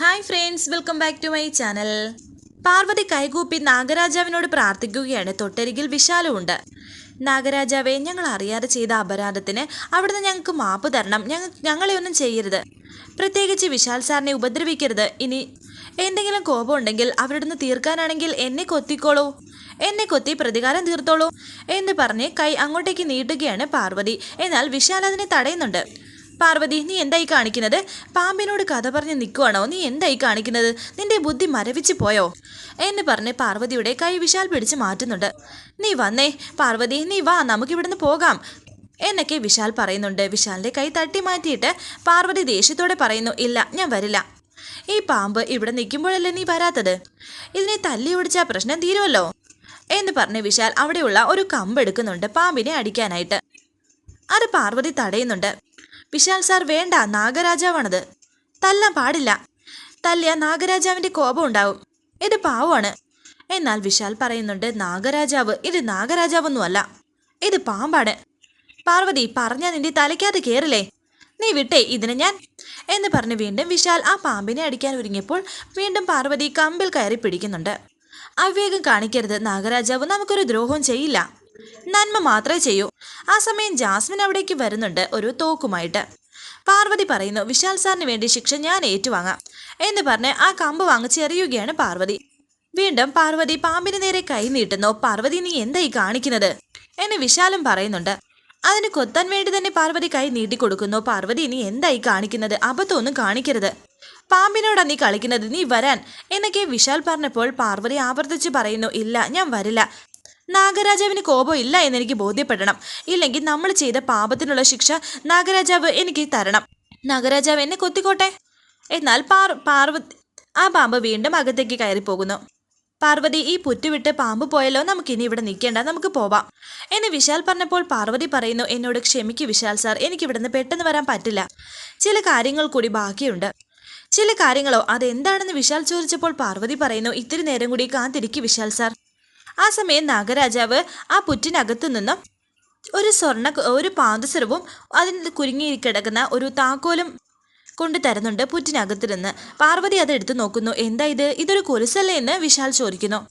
Hi friends welcome back to my channel Parvathi കൈകൂപ്പി നാഗരാജാവിനോട് പ്രാർത്ഥിക്കുകയാണ്. തൊട്ടരികിൽ വിശാലമുണ്ട് നാഗരാജാവെ ഞങ്ങൾ അറിയാതെ ചെയ്ത അപരാധത്തിന് അവിടുന്ന് ഞങ്ങൾക്ക് മാപ്പ് തരണം. ഞങ്ങൾ ഞങ്ങളെ ഒന്നും ചെയ്യരുത്. പ്രത്യേകിച്ച് വിശാൽ സാറിനെ ഉപദ്രവിക്കരുത്. ഇനി എന്തെങ്കിലും കോപമുണ്ടെങ്കിൽ നിന്ന് തീർക്കാനാണെങ്കിൽ എന്നെ കൊത്തിക്കോളൂ. എന്നെ കൊത്തി പ്രതികാരം തീർത്തോളൂ എന്ന് പറഞ്ഞ് കൈ അങ്ങോട്ടേക്ക് നീട്ടുകയാണ് പാർവതി. എന്നാൽ വിശാൽ അതിനെ തടയുന്നുണ്ട്. പാർവതി നീ എന്തായി കാണിക്കുന്നത്? പാമ്പിനോട് കഥ പറഞ്ഞ് നിൽക്കുവാണോ നീ എന്തായി കാണിക്കുന്നത്? നിന്റെ ബുദ്ധി മരവിച്ച് പോയോ? എന്ന് പറഞ്ഞ് പാർവതിയുടെ കൈ വിശാൽ പിടിച്ച് മാറ്റുന്നുണ്ട്. നീ വന്നേ. പാർവതി നീ വാ. നമുക്ക് ഇവിടുന്ന് പോകാം. എന്നൊക്കെ വിശാൽ പറയുന്നുണ്ട്. വിശാലിന്റെ കൈ തട്ടി മാറ്റിയിട്ട് പാർവതി ദേഷ്യത്തോടെ പറയുന്നു ഇല്ല ഞാൻ വരില്ല. ഈ പാമ്പ് ഇവിടെ നിൽക്കുമ്പോഴല്ലേ നീ വരാത്തത്? ഇതിനെ തല്ലി ഓടിച്ചാൽ പ്രശ്നം തീരുമല്ലോ? എന്ന് പറഞ്ഞ് വിശാൽ അവിടെയുള്ള ഒരു കമ്പെടുക്കുന്നുണ്ട് പാമ്പിനെ അടിക്കാനായിട്ട്. അത് പാർവതി തടയുന്നുണ്ട്. വിശാൽ സാർ വേണ്ട നാഗരാജാവാണത്. തല്ലാൻ പാടില്ല. തല്ലിയ നാഗരാജാവിന്റെ കോപം ഉണ്ടാവും. ഇത് പാവമാണ്. എന്നാൽ വിശാൽ പറയുന്നുണ്ട് നാഗരാജാവ് ഇത് നാഗരാജാവൊന്നുമല്ല. ഇത് പാമ്പാണ്. പാർവതി പറഞ്ഞ നിന്റെ തലയ്ക്കകത്ത് കയറില്ലേ നീ വിട്ടേ ഇതിനെ ഞാൻ? എന്ന് പറഞ്ഞ് വീണ്ടും വിശാൽ ആ പാമ്പിനെ അടിക്കാൻ ഒരുങ്ങിയപ്പോൾ വീണ്ടും പാർവതി കമ്പിൽ കയറി പിടിക്കുന്നുണ്ട്. അവിവേകം കാണിക്കരുത് നാഗരാജാവ് നമുക്കൊരു ദ്രോഹവും ചെയ്യില്ല. നന്മ മാത്രമേ ചെയ്യൂ. ആ സമയം ജാസ്മിൻ അവിടേക്ക് വരുന്നുണ്ട് ഒരു തോക്കുമായിട്ട്. പാർവതി പറയുന്നു വിശാൽ സാറിന് വേണ്ടി ശിക്ഷ ഞാൻ ഏറ്റുവാങ്ങാം എന്ന് പറഞ്ഞ് ആ കമ്പ് വാങ്ങിച്ചെറിയുകയാണ് പാർവതി. വീണ്ടും പാർവതി പാമ്പിന് നേരെ കൈ നീട്ടുന്നു പാർവതി നീ എന്തായി കാണിക്കുന്നത്? എന്ന് വിശാലും പറയുന്നുണ്ട്. അതിന് കൊത്താൻ വേണ്ടി തന്നെ പാർവതി കൈ നീട്ടിക്കൊടുക്കുന്നു പാർവതി നീ എന്തായി കാണിക്കുന്നത്? അബദ്ധമൊന്നും കാണിക്കരുത്. പാമ്പിനോടാ നീ കളിക്കുന്നത്? നീ വരാൻ. എന്നൊക്കെ വിശാൽ പറഞ്ഞപ്പോൾ പാർവതി ആവർത്തിച്ച് പറയുന്നു ഇല്ല ഞാൻ വരില്ല. നാഗരാജാവിന് കോപം ഇല്ല എന്നെനിക്ക് ബോധ്യപ്പെടണം. ഇല്ലെങ്കിൽ നമ്മൾ ചെയ്ത പാപത്തിനുള്ള ശിക്ഷ നാഗരാജാവ് എനിക്ക് തരണം. നാഗരാജാവ് എന്നെ കൊത്തിക്കോട്ടെ? എന്നാൽ പാർ പാർവതി ആ പാമ്പ് വീണ്ടും അകത്തേക്ക് കയറിപ്പോകുന്നു. പാർവതി ഈ പുറ്റുവിട്ട് പാമ്പ് പോയല്ലോ നമുക്കിനി ഇവിടെ നിൽക്കേണ്ട. നമുക്ക് പോവാം. എന്ന് വിശാൽ പറഞ്ഞപ്പോൾ പാർവതി പറയുന്നു എന്നോട് ക്ഷമിക്ക് വിശാൽ സാർ. എനിക്ക് ഇവിടുന്ന് പെട്ടെന്ന് വരാൻ പറ്റില്ല. ചില കാര്യങ്ങൾ കൂടി ബാക്കിയുണ്ട്. ചില കാര്യങ്ങളോ? അതെന്താണെന്ന് വിശാൽ ചോദിച്ചപ്പോൾ പാർവതി പറയുന്നു ഇത്തിരി നേരം കൂടി കാത്തിരിക്കും വിശാൽ സാർ. ആ സമയം നാഗരാജാവ് ആ പുറ്റിനകത്തു നിന്നും ഒരു സ്വർണ ഒരു പാദസരവും അതിൽ കുരുങ്ങി കിടക്കുന്ന ഒരു താക്കോലും കൊണ്ടു തരുന്നുണ്ട് പുറ്റിനകത്ത് നിന്ന് പാർവതി അത് എടുത്തു നോക്കുന്നു. എന്താ ഇത്? ഇതൊരു കൊലുസല്ലേ? എന്ന് വിശാൽ ചോദിക്കുന്നു.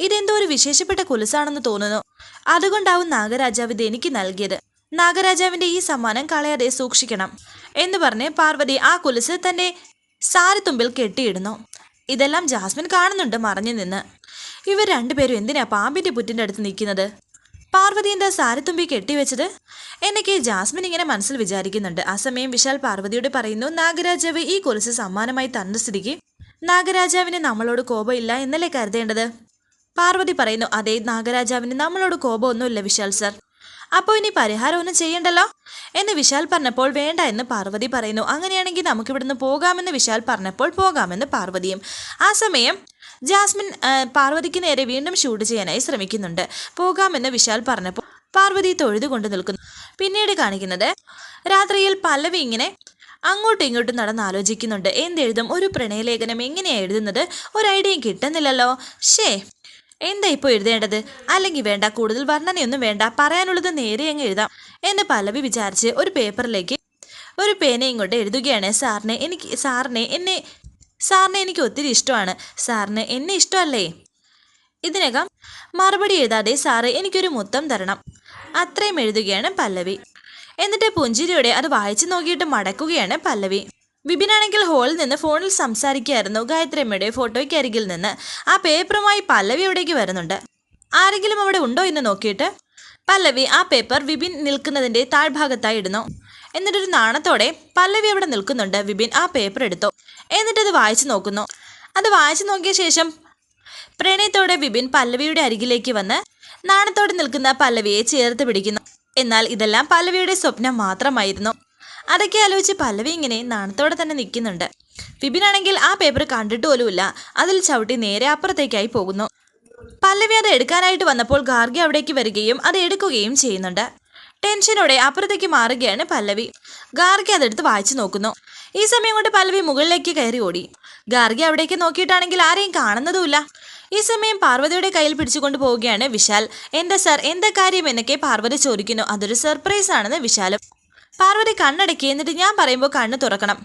ഇതെന്തോ ഒരു വിശേഷപ്പെട്ട കൊലുസാണെന്ന് തോന്നുന്നു. അതുകൊണ്ടാവും നാഗരാജാവ് ഇത് എനിക്ക് നൽകിയത്. നാഗരാജാവിന്റെ ഈ സമ്മാനം കളയാതെ സൂക്ഷിക്കണം. എന്ന് പറഞ്ഞ് പാർവതി ആ കൊലുസ് തന്റെ സാരത്തുമ്പിൽ കെട്ടിയിടുന്നു. ഇതെല്ലാം ജാസ്മിൻ കാണുന്നുണ്ട് മറഞ്ഞു നിന്ന്. ഇവർ രണ്ടുപേരും എന്തിനാ പാമ്പിന്റെ പുറ്റിന്റെ അടുത്ത് നിൽക്കുന്നത്? പാർവതി എന്താ സാരത്തുമ്പി കെട്ടിവെച്ചത്? എന്നൊക്കെ ജാസ്മിൻ ഇങ്ങനെ മനസ്സിൽ വിചാരിക്കുന്നുണ്ട്. ആ സമയം വിശാൽ പാർവതിയോട് പറയുന്നു നാഗരാജാവ് ഈ കൊലുസ് സമ്മാനമായി തന്ന സ്ഥിതിക്ക് നാഗരാജാവിന് നമ്മളോട് കോപമില്ല എന്നല്ലേ കരുതേണ്ടത്? പാർവതി പറയുന്നു അതെ നാഗരാജാവിന് നമ്മളോട് കോപമൊന്നുമില്ല വിശാൽ സർ. അപ്പോൾ ഇനി പരിഹാരമൊന്നും ചെയ്യണ്ടല്ലോ? എന്ന് വിശാൽ പറഞ്ഞപ്പോൾ വേണ്ട എന്ന് പാർവതി പറയുന്നു അങ്ങനെയാണെങ്കിൽ നമുക്കിവിടുന്ന് പോകാമെന്ന് വിശാൽ പറഞ്ഞപ്പോൾ പോകാമെന്ന് പാർവതിയും. ആ സമയം ജാസ്മിൻ പാർവതിക്ക് നേരെ വീണ്ടും ഷൂട്ട് ചെയ്യാനായി ശ്രമിക്കുന്നുണ്ട്. പോകാമെന്ന് വിശാൽ പറഞ്ഞപ്പോൾ പാർവതി തൊഴുതുകൊണ്ട് നിൽക്കുന്നു. പിന്നീട് കാണിക്കുന്നത് രാത്രിയിൽ പല്ലവി ഇങ്ങനെ അങ്ങോട്ടും ഇങ്ങോട്ടും നടന്ന് ആലോചിക്കുന്നുണ്ട്. എന്തെഴുതും? ഒരു പ്രണയലേഖനം എങ്ങനെയാണ് എഴുതുന്നത്? ഒരു ഐഡിയയും കിട്ടുന്നില്ലല്ലോ. ഷേ എന്താ ഇപ്പോൾ എഴുതേണ്ടത്? അല്ലെങ്കിൽ വേണ്ട കൂടുതൽ വർണനയൊന്നും വേണ്ട പറയാനുള്ളത് നേരെ അങ്ങ് എഴുതാം എന്ന് പല്ലവി വിചാരിച്ച് ഒരു പേപ്പറിലേക്ക് ഒരു പേനയും കൊണ്ട് എഴുതുകയാണ്. സാറിനെ എനിക്ക് സാറിനെ എന്നെ സാറിനെ എനിക്ക് ഒത്തിരി ഇഷ്ടമാണ്. സാറിന് എന്നെ ഇഷ്ടമല്ലേ? ഇതിനകം മറുപടി എഴുതാതെ സാറ് എനിക്കൊരു മുത്തം തരണം. അത്രയും എഴുതുകയാണ് പല്ലവി. എന്നിട്ട് പുഞ്ചിരിയോടെ അത് വായിച്ചു നോക്കിയിട്ട് മടക്കുകയാണ് പല്ലവി. വിപിനാണെങ്കിൽ ഹോളിൽ നിന്ന് ഫോണിൽ സംസാരിക്കുകയായിരുന്നു. ഗായത്രിയമ്മയുടെ ഫോട്ടോയ്ക്ക് അരികിൽ നിന്ന് ആ പേപ്പറുമായി പല്ലവി അവിടേക്ക് വരുന്നുണ്ട്. ആരെങ്കിലും അവിടെ ഉണ്ടോ എന്ന് നോക്കിയിട്ട് പല്ലവി ആ പേപ്പർ വിപിൻ നിൽക്കുന്നതിന്റെ താഴ്ഭാഗത്തായി ഇടുന്നു. എന്നിട്ടൊരു നാണത്തോടെ പല്ലവി അവിടെ നിൽക്കുന്നുണ്ട്. വിപിൻ ആ പേപ്പർ എടുത്തു. എന്നിട്ടത് വായിച്ചു നോക്കുന്നു. അത് വായിച്ചു നോക്കിയ ശേഷം പ്രണയത്തോടെ വിപിൻ പല്ലവിയുടെ അരികിലേക്ക് വന്ന് നാണത്തോടെ നിൽക്കുന്ന പല്ലവിയെ ചേർത്ത് പിടിക്കുന്നു. എന്നാൽ ഇതെല്ലാം പല്ലവിയുടെ സ്വപ്നം മാത്രമായിരുന്നു. അതൊക്കെ ആലോചിച്ച് പല്ലവി ഇങ്ങനെ നാണത്തോടെ തന്നെ നിൽക്കുന്നുണ്ട്. വിപിനാണെങ്കിൽ ആ പേപ്പർ കണ്ടിട്ട് പോലുമില്ല. അതിൽ ചവിട്ടി നേരെ അപ്പുറത്തേക്കായി പോകുന്നു. പല്ലവി അത് എടുക്കാനായിട്ട് വന്നപ്പോൾ ഗാർഗി അവിടേക്ക് വരികയും അത് എടുക്കുകയും ചെയ്യുന്നുണ്ട്. ടെൻഷനോടെ അപ്പുറത്തേക്ക് മാറുകയാണ് പല്ലവി. ഗാർഗി അതെടുത്ത് വായിച്ചു നോക്കുന്നു. ഈ സമയം കൊണ്ട് പല്ലവി മുകളിലേക്ക് കയറി ഓടി. ഗാർഗി അവിടേക്ക് നോക്കിയിട്ടാണെങ്കിൽ ആരെയും കാണുന്നതുമില്ല. ഈ സമയം പാർവതിയുടെ കയ്യിൽ പിടിച്ചുകൊണ്ട് പോവുകയാണ് വിശാൽ. എന്താ സാർ എന്താ കാര്യം എന്നൊക്കെ പാർവതി ചോദിക്കുന്നു. അതൊരു സർപ്രൈസ് ആണെന്ന് വിശാലും. പാർവതി കണ്ണടക്കി എന്നിട്ട് ഞാൻ പറയുമ്പോൾ കണ്ണ് തുറക്കണം.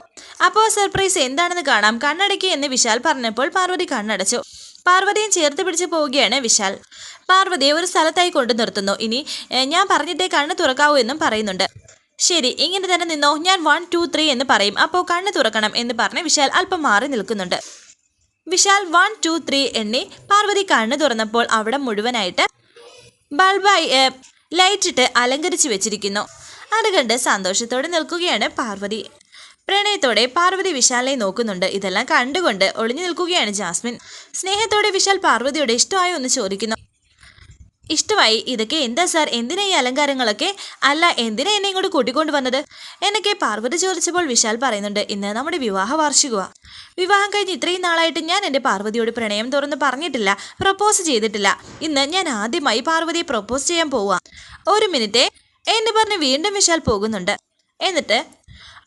അപ്പോൾ സർപ്രൈസ് എന്താണെന്ന് കാണാം. കണ്ണടക്കി എന്ന് വിശാൽ പറഞ്ഞപ്പോൾ പാർവതി കണ്ണടച്ചു. പാർവതിയും ചേർത്ത് പിടിച്ച് പോവുകയാണ് വിശാൽ. പാർവതിയെ ഒരു സ്ഥലത്തായി കൊണ്ടു നിർത്തുന്നു. ഇനി ഞാൻ പറഞ്ഞിട്ടേ കണ്ണ് തുറക്കാവൂ എന്നും പറയുന്നുണ്ട്. ശരി ഇങ്ങനെ തന്നെ നിന്നോ? ഞാൻ വൺ ടു ത്രീ എന്ന് പറയും. അപ്പോൾ കണ്ണ് തുറക്കണം എന്ന് പറഞ്ഞ് വിശാൽ അല്പം മാറി നിൽക്കുന്നുണ്ട്. വിശാൽ വൺ ടു ത്രീ എണ്ണി പാർവതി കണ്ണ് തുറന്നപ്പോൾ അവിടെ മുഴുവനായിട്ട് ബൾബായി ലൈറ്റിട്ട് അലങ്കരിച്ചു വെച്ചിരിക്കുന്നു. അത് കണ്ട് സന്തോഷത്തോടെ നിൽക്കുകയാണ് പാർവതി. പ്രണയത്തോടെ പാർവതി വിശാലിനെ നോക്കുന്നുണ്ട്. ഇതെല്ലാം കണ്ടുകൊണ്ട് ഒളിഞ്ഞു നിൽക്കുകയാണ് ജാസ്മിൻ. സ്നേഹത്തോടെ വിശാൽ പാർവതിയോട് ഇഷ്ടമായോ എന്ന് ചോദിക്കുന്നു. ഇഷ്ടമായി. ഇതൊക്കെ എന്താ സാർ? എന്തിനാ ഈ അലങ്കാരങ്ങളൊക്കെ? അല്ല എന്തിനാ എന്നെ ഇങ്ങോട്ട് കൂട്ടിക്കൊണ്ട് വന്നത്? എന്നൊക്കെ പാർവതി ചോദിച്ചപ്പോൾ വിശാൽ പറയുന്നുണ്ട് ഇന്ന് നമ്മുടെ വിവാഹ വാർഷികമാണ് വിവാഹം കഴിഞ്ഞ് ഇത്രയും നാളായിട്ട് ഞാൻ എന്റെ പാർവതിയോട് പ്രണയം തുറന്ന് പറഞ്ഞിട്ടില്ല പ്രപ്പോസ് ചെയ്തിട്ടില്ല. ഇന്ന് ഞാൻ ആദ്യമായി പാർവതിയെ പ്രപ്പോസ് ചെയ്യാൻ പോവാം ഒരു മിനിറ്റ് എന്ന് പറഞ്ഞ് വീണ്ടും വിശാൽ പോകുന്നുണ്ട്. എന്നിട്ട്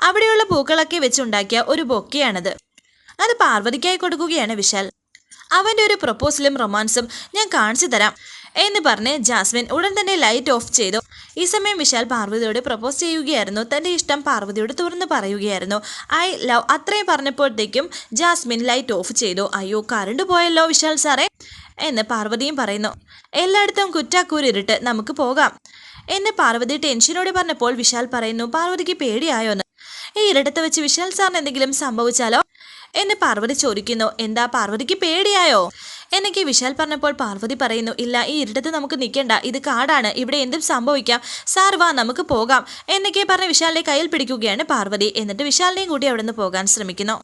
അവിടെയുള്ള പൂക്കളൊക്കെ വെച്ചുണ്ടാക്കിയ ഒരു ബൊക്കെയാണത്. അത് പാർവതിക്കായി കൊടുക്കുകയാണ് വിശാൽ. അവന്റെ ഒരു പ്രപ്പോസലും റൊമാൻസും ഞാൻ കാണിച്ചു തരാം. എന്ന് പറഞ്ഞ് ജാസ്മിൻ ഉടൻ തന്നെ ലൈറ്റ് ഓഫ് ചെയ്തു. ഈ സമയം വിശാൽ പാർവതിയോട് പ്രപ്പോസ് ചെയ്യുകയായിരുന്നു. തന്റെ ഇഷ്ടം പാർവതിയോട് തുറന്ന് പറയുകയായിരുന്നു. ഐ ലവ് അത്രയും പറഞ്ഞപ്പോഴത്തേക്കും ജാസ്മിൻ ലൈറ്റ് ഓഫ് ചെയ്തു. അയ്യോ കറണ്ട് പോയല്ലോ വിശാൽ സാറേ എന്ന് പാർവതിയും പറയുന്നു. എല്ലായിടത്തും കുറ്റാക്കൂരിട്ട് നമുക്ക് പോകാം എന്ന് പാർവതി ടെൻഷനോടെ പറഞ്ഞപ്പോൾ വിശാൽ പറയുന്നു. പാർവതിക്ക് പേടിയായോ എന്ന്? ഈ ഇരട്ടത്ത് വെച്ച് വിശാൽ സാറിന് എന്തെങ്കിലും സംഭവിച്ചാലോ? എന്ന് പാർവതി ചോദിക്കുന്നു. എന്താ പാർവതിക്ക് പേടിയായോ? എന്നൊക്കെ വിശാൽ പറഞ്ഞപ്പോൾ പാർവതി പറയുന്നു ഇല്ല ഈ ഇരുട്ടത്ത് നമുക്ക് നിൽക്കേണ്ട. ഇത് കാടാണ്. ഇവിടെ എന്തും സംഭവിക്കാം. സാർ വാ നമുക്ക് പോകാം. എന്നൊക്കെ പറഞ്ഞ് വിശാലിനെ കയ്യിൽ പിടിക്കുകയാണ് പാർവതി. എന്നിട്ട് വിശാലിനെയും കൂടി അവിടെ നിന്ന് പോകാൻ ശ്രമിക്കുന്നു.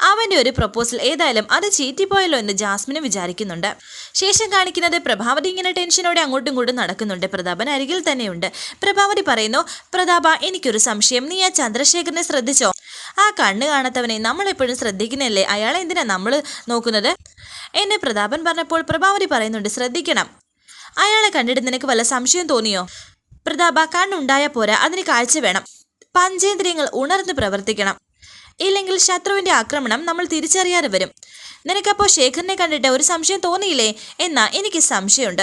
അവന്റെ ഒരു പ്രപ്പോസൽ ഏതായാലും അത് ചീറ്റിപ്പോയല്ലോ എന്ന് ജാസ്മിന് വിചാരിക്കുന്നുണ്ട്. ശേഷം കാണിക്കുന്നത് പ്രഭാവതി ഇങ്ങനെ ടെൻഷനോടെ അങ്ങോട്ടും ഇങ്ങോട്ടും നടക്കുന്നുണ്ട്. പ്രതാപൻ അരികിൽ തന്നെയുണ്ട്. പ്രഭാവതി പറയുന്നു പ്രതാപ എനിക്കൊരു സംശയം. നീ ആ ചന്ദ്രശേഖരനെ ശ്രദ്ധിച്ചോ? ആ കണ്ണ് കാണാത്തവനെ നമ്മൾ എപ്പോഴും ശ്രദ്ധിക്കുന്നില്ലേ അയാളെ എന്തിനാ നമ്മൾ നോക്കുന്നത്? എന്നെ പ്രതാപൻ പറഞ്ഞപ്പോൾ പ്രഭാവതി പറയുന്നുണ്ട് ശ്രദ്ധിക്കണം. അയാളെ കണ്ടിട്ട് നിനക്ക് വല്ല സംശയം തോന്നിയോ? പ്രതാപ കണ്ണുണ്ടായാൽ പോരാ. അതിന് കാഴ്ച വേണം. പഞ്ചേന്ദ്രിയങ്ങൾ ഉണർന്ന് പ്രവർത്തിക്കണം. ഇല്ലെങ്കിൽ ശത്രുവിന്റെ ആക്രമണം നമ്മൾ തിരിച്ചറിയാതെ വരും. നിനക്കപ്പോൾ ശേഖറിനെ കണ്ടിട്ട് ഒരു സംശയം തോന്നിയില്ലേ? എന്നാ എനിക്ക് സംശയമുണ്ട്.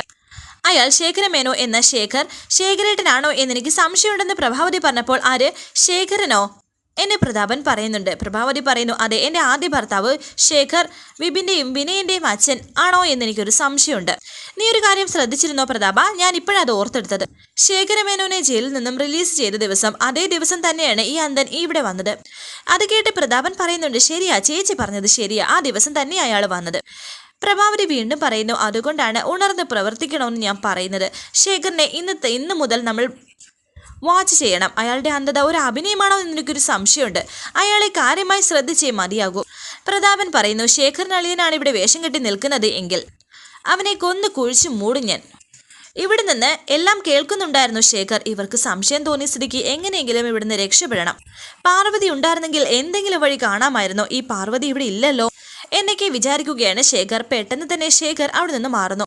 അയാൾ ശേഖരമേനോ എന്ന ശേഖർ ശേഖരേട്ടനാണോ എന്നെനിക്ക് സംശയമുണ്ടെന്ന് പ്രഭാവതി പറഞ്ഞപ്പോൾ ആര്? ശേഖരനോ? എന്നെ പ്രതാപൻ പറയുന്നുണ്ട്. പ്രഭാവതി പറയുന്നു അതെ എന്റെ ആദ്യ ഭർത്താവ് ശേഖർ വിപിന്റെയും വിനയന്റെയും അച്ഛൻ ആണോ എന്നെനിക്കൊരു സംശയമുണ്ട്. നീ ഒരു കാര്യം ശ്രദ്ധിച്ചിരുന്നോ പ്രതാപ? ഞാൻ ഇപ്പോഴത് ഓർത്തെടുത്തത്. ശേഖരമേനോനെ ജയിലിൽ നിന്നും റിലീസ് ചെയ്ത ദിവസം അതേ ദിവസം തന്നെയാണ് ഈ അന്തൻ ഇവിടെ വന്നത്. അത് കേട്ട് പ്രതാപൻ പറയുന്നുണ്ട് ശരിയാ ചേച്ചി പറഞ്ഞത് ശരിയാ ആ ദിവസം തന്നെ അയാൾ വന്നത്. പ്രഭാവതി വീണ്ടും പറയുന്നു അതുകൊണ്ടാണ് ഉണർന്ന് പ്രവർത്തിക്കണമെന്ന് ഞാൻ പറയുന്നത്. ശേഖറിനെ ഇന്നത്തെ ഇന്ന് മുതൽ നമ്മൾ വാച്ച് ചെയ്യണം. അയാളുടെ അന്ധത ഒരു അഭിനയമാണോ എന്ന് എനിക്കൊരു സംശയമുണ്ട്. അയാളെ കാര്യമായി ശ്രദ്ധിച്ചേ മതിയാകൂ. പ്രതാപൻ പറയുന്നു ശേഖരൻ അളിയനാണ് ഇവിടെ വേഷം കെട്ടി നിൽക്കുന്നത് എങ്കിൽ അവനെ കൊന്ന് കുഴിച്ചു മൂടും ഞാൻ. ഇവിടെ നിന്ന് എല്ലാം കേൾക്കുന്നുണ്ടായിരുന്നു ശേഖർ. ഇവർക്ക് സംശയം തോന്നിയ സ്ഥിതിക്ക് എങ്ങനെയെങ്കിലും ഇവിടുന്ന് രക്ഷപ്പെടണം. പാർവതി ഉണ്ടായിരുന്നെങ്കിൽ എന്തെങ്കിലും വഴി കാണാമായിരുന്നു. ഈ പാർവതി ഇവിടെ ഇല്ലല്ലോ എന്നൊക്കെ വിചാരിക്കുകയാണ് ശേഖർ. പെട്ടെന്ന് തന്നെ ശേഖർ അവിടെ നിന്ന് മാറുന്നു.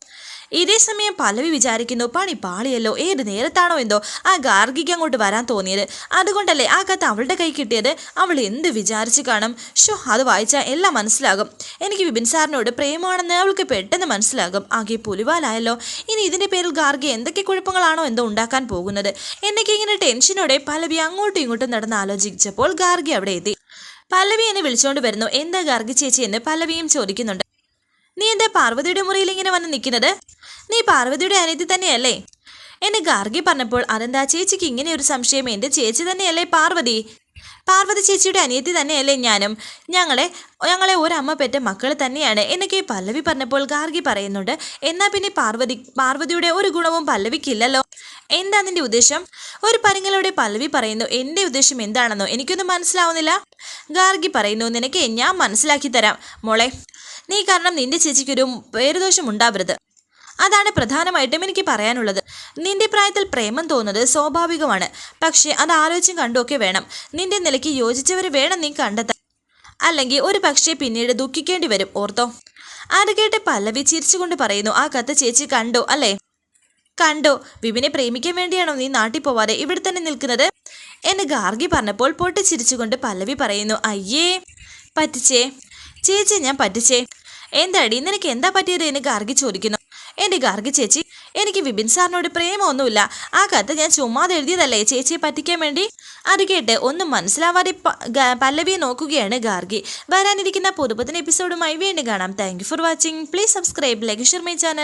ഇതേ സമയം പല്ലവി വിചാരിക്കുന്നു പണി പാളിയല്ലോ ഏത് നേരത്താണോ എന്തോ ആ ഗാർഗിക്ക് അങ്ങോട്ട് വരാൻ തോന്നിയത്. അതുകൊണ്ടല്ലേ ആ കത്ത് അവളുടെ കൈ കിട്ടിയത്? അവൾ എന്ത് വിചാരിച്ച് കാണും? ഷോ അത് വായിച്ചാൽ എല്ലാം മനസ്സിലാകും. എനിക്ക് വിപിൻ സാറിനോട് പ്രേമാണെന്ന് അവൾക്ക് പെട്ടെന്ന് മനസ്സിലാകും. ആകെ പുലിവാലായല്ലോ. ഇനി ഇതിന്റെ പേരിൽ ഗാർഗി എന്തൊക്കെ കുഴപ്പങ്ങളാണോ എന്തോ ഉണ്ടാക്കാൻ പോകുന്നത്? എന്നൊക്കെ ഇങ്ങനെ ടെൻഷനോടെ പല്ലവി അങ്ങോട്ടും ഇങ്ങോട്ടും നടന്ന് ആലോചിച്ചപ്പോൾ ഗാർഗി അവിടെ എത്തി. പല്ലവി എന്നെ വിളിച്ചുകൊണ്ട് വരുന്നു. എന്താ ഗാർഗി ചേച്ചി എന്ന് പല്ലവിയും ചോദിക്കുന്നുണ്ട്. നീ എന്താ പാർവതിയുടെ മുറിയിൽ ഇങ്ങനെ വന്ന് നിൽക്കുന്നത്? നീ പാർവതിയുടെ അനിയത്തി തന്നെയല്ലേ? എന്നെ ഗാർഗി പറഞ്ഞപ്പോൾ അതെന്താ? ചേച്ചിക്ക് ഇങ്ങനെ ഒരു സംശയം. എന്റെ ചേച്ചി തന്നെയല്ലേ പാർവതി? പാർവതി ചേച്ചിയുടെ അനിയത്തി തന്നെയല്ലേ ഞാനും. ഞങ്ങളെ ഞങ്ങളെ ഒരമ്മ പെറ്റ മക്കൾ തന്നെയാണ് എന്നൊക്കെ പല്ലവി പറഞ്ഞപ്പോൾ ഗാർഗി പറയുന്നുണ്ട്. എന്നാൽ പിന്നെ പാർവതി പാർവതിയുടെ ഒരു ഗുണവും പല്ലവിക്കില്ലല്ലോ. എന്താ നിന്റെ ഉദ്ദേശം? ഒരു പരിങ്ങളോടെ പല്ലവി പറയുന്നു എന്റെ ഉദ്ദേശം എന്താണെന്നോ? എനിക്കൊന്നും മനസ്സിലാവുന്നില്ല. ഗാർഗി പറയുന്നു നിനക്ക് ഞാൻ മനസ്സിലാക്കി തരാം. മോളെ നീ കാരണം നിന്റെ ചേച്ചിക്കൊരു പേരുദോഷം ഉണ്ടാവരുത്. അതാണ് പ്രധാനമായിട്ടും എനിക്ക് പറയാനുള്ളത്. നിന്റെ പ്രായത്തിൽ പ്രേമം തോന്നുന്നത് സ്വാഭാവികമാണ്. പക്ഷേ അത് ആലോചിച്ചും കണ്ടുമൊക്കെ വേണം. നിന്റെ നിലയ്ക്ക് യോജിച്ചവരെ വേണം നീ കണ്ടെത്താൻ. അല്ലെങ്കിൽ ഒരു പക്ഷേ പിന്നീട് ദുഃഖിക്കേണ്ടി വരും. ഓർത്തോ? അത് കേട്ട് പല്ലവി ചിരിച്ചുകൊണ്ട് പറയുന്നു ആ കത്ത് ചേച്ചി കണ്ടോ? അല്ലേ? കണ്ടോ. വിപിനെ പ്രേമിക്കാൻ വേണ്ടിയാണോ നീ നാട്ടിൽ പോവാതെ ഇവിടെ തന്നെ നിൽക്കുന്നത്? എന്ന് ഗാർഗി പറഞ്ഞപ്പോൾ പൊട്ടിച്ചിരിച്ചുകൊണ്ട് പല്ലവി പറയുന്നു അയ്യേ പറ്റിച്ചേ. ചേച്ചി ഞാൻ പറ്റിച്ചേ. എന്താടി? നിനക്ക് എന്താ പറ്റിയത്? എന്ന് ഗാർഗി ചോദിക്കുന്നു. എന്റെ ഗാർഗി ചേച്ചി എനിക്ക് വിപിൻ സാറിനോട് പ്രേമമൊന്നുമില്ല. ആ കത്ത് ഞാൻ ചുമ്മാതെ എഴുതിയതല്ലേ ചേച്ചിയെ പറ്റിക്കാൻ വേണ്ടി? അത് കേട്ട് ഒന്നും മനസ്സിലാവാതെ പല്ലവിയെ നോക്കുകയാണ് ഗാർഗി. വരാനിരിക്കുന്ന പുതുപുത്തൻ എപ്പിസോഡുമായി വീണ്ടും കാണാം. Thank for watching please subscribe like share my channel